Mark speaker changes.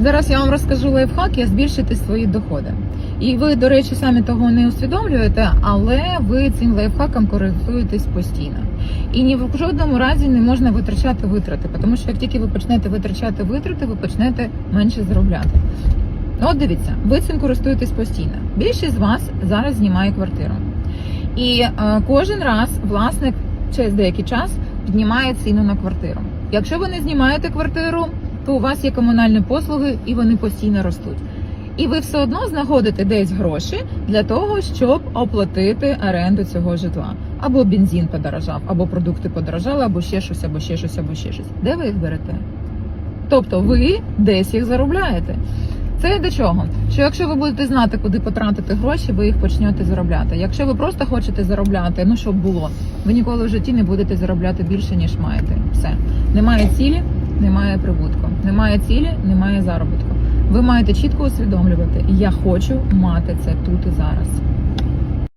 Speaker 1: Зараз я вам розкажу лайфхак, як збільшити свої доходи. І ви, до речі, самі того не усвідомлюєте, але ви цим лайфхаком користуєтесь постійно. І ні в жодному разі не можна витрачати витрати, тому що як тільки ви почнете витрачати витрати, ви почнете менше заробляти. От дивіться, ви цим користуєтесь постійно. Більшість з вас зараз знімає квартиру. І е, кожен раз власник через деякий час піднімає ціну на квартиру. Якщо ви не знімаєте квартиру, то у вас є комунальні послуги і вони постійно ростуть. І ви все одно знаходите десь гроші для того, щоб оплатити оренду цього житла. Або бензин подорожав, або продукти подорожали, або ще щось, або ще щось, або ще щось. Де ви їх берете? Тобто ви десь їх заробляєте. Це до чого? Що якщо ви будете знати, куди потратити гроші, ви їх почнете заробляти. Якщо ви просто хочете заробляти, ну щоб було, ви ніколи в житті не будете заробляти більше, ніж маєте. Все. Немає цілі, немає прибутку. Немає цілі, немає заробітку. Ви маєте чітко усвідомлювати, я хочу мати це тут і зараз.